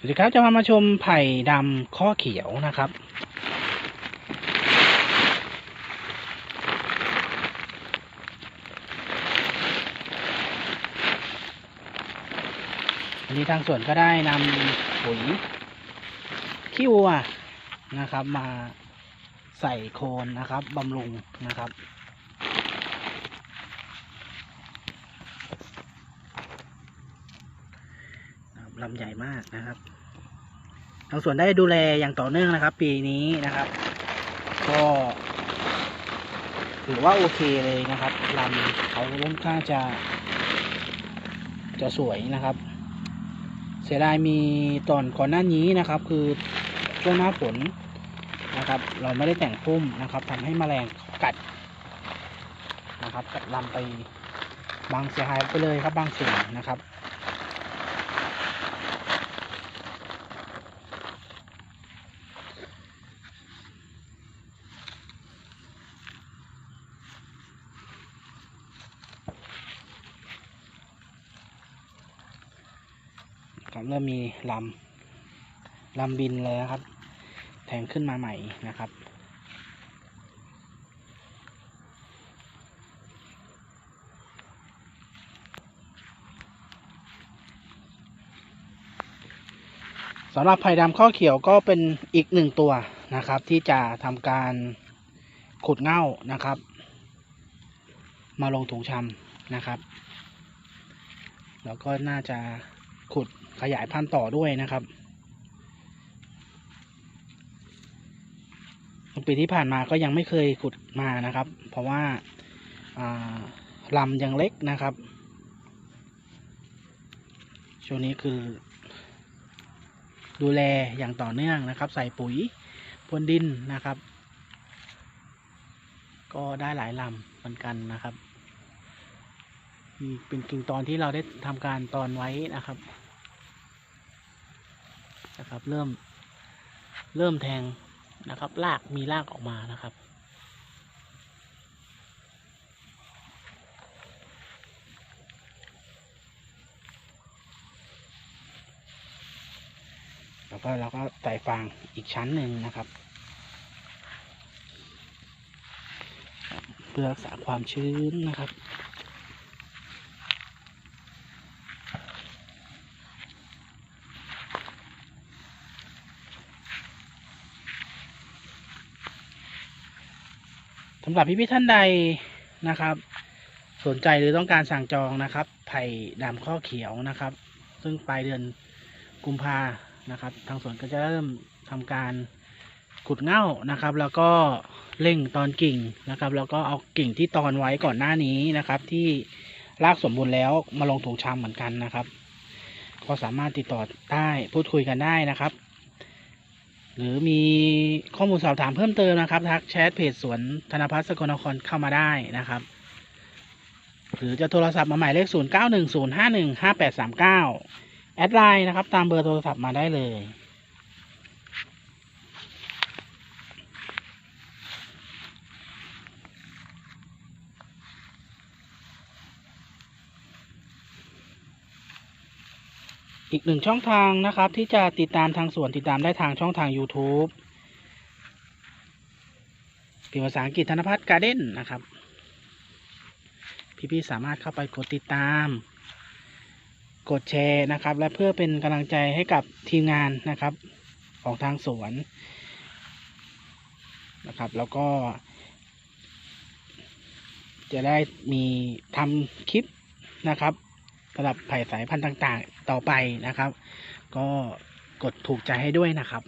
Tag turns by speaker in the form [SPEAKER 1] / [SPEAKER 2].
[SPEAKER 1] สวัสดีครับจะพามาชมไผ่ดำข้อเขียวนะครับวันนี้ทางสวนก็ได้นำปุ๋ยขี้วัวนะครับ มาใส่โคนนะครับบำรุงนะครับลำใหญ่มากนะครับ ทางสวนได้ดูแลอย่างต่อเนื่องนะครับ ปีนี้นะครับ ก็ถือว่าโอเคเลยนะครับลำเขาค่อนข้างจะ จะสวยนะครับ เสียดายมีตอนก่อนหน้านี้นะครับ คือช่วงหน้าฝนนะครับ เราไม่ได้แต่งพุ่มนะครับทำให้แมลงกัดนะครับกัดลำไปบางเสียหายไปเลยครับบางส่วนนะครับ ครับ เริ่มมีลำลำบินเลยนะครับ แทงขึ้นมาใหม่นะครับสำหรับไผ่ดำข้อเขียวก็เป็นอีกหนึ่งตัวนะครับ ที่จะทำการขุดเง่านะครับ มาลงถุงชำนะครับ แล้วก็น่าจะ ขุดขยายพันธุ์ต่อด้วยนะครับปีที่ผ่านมาก็ยังไม่เคยขุดมานะครับ เพราะว่าลำยังเล็กนะครับ ช่วงนี้คือ ดูแลอย่างต่อเนื่องนะครับ ใส่ปุ๋ยพรวนดินนะครับ ก็ได้หลายลำเหมือนกันนะครับ เป็นกิ่งตอนที่เราได้ทำการตอนไว้นะครับนะครับ เริ่ม เริ่มแทงนะครับรากมีรากออกมานะครับ แล้วก็เราก็ใส่ฟางอีกชั้นหนึ่งนะครับ เพื่อรักษาความชื้นนะครับำหรับพี่พี่ท่านใดนะครับ สนใจหรือต้องการสั่งจองนะครับ ไผ่ดำข้อเขียวนะครับ ซึ่งปลายเดือนกุมภานะครับ ทางสวนก็จะเริ่มทำการขุดเง่านะครับ แล้วก็เร่งตอนกิ่งนะครับ แล้วก็เอากิ่งที่ตอนไว้ก่อนหน้านี้นะครับ ที่รากสมบูรณ์แล้วมาลงถุงชำเหมือนกันนะครับ ก็สามารถติดต่อได้พูดคุยกันได้นะครับ หรือมีข้อมูลสอบถามเพิ่มเติมนะครับ ทักแชทเพจสวนธนพัฒน์สกลนครเข้ามาได้นะครับ หรือจะโทรศัพท์มาหมายเลข 0 9 1 0 5 1 5 8 3 9 แอดไลน์นะครับ ตามเบอร์โทรศัพท์มาได้เลย อีกหนึ่งช่องทางนะครับ ที่จะติดตามทางสวนติดตามได้ทางช่องทาง YouTube เป็นภาษาอังกฤษธนพัฒน์การ์เด้นนะครับ พี่ๆสามารถเข้าไปกดติดตาม กดแชร์นะครับ และเพื่อเป็นกำลังใจให้กับทีมงานนะครับ ของทางสวนนะครับ แล้วก็ จะได้มีทำคลิปนะครับ สำหรับไผ่สายพันธุ์ต่างๆ ต่อไปนะครับ ก็กดถูกใจให้ด้วยนะครับ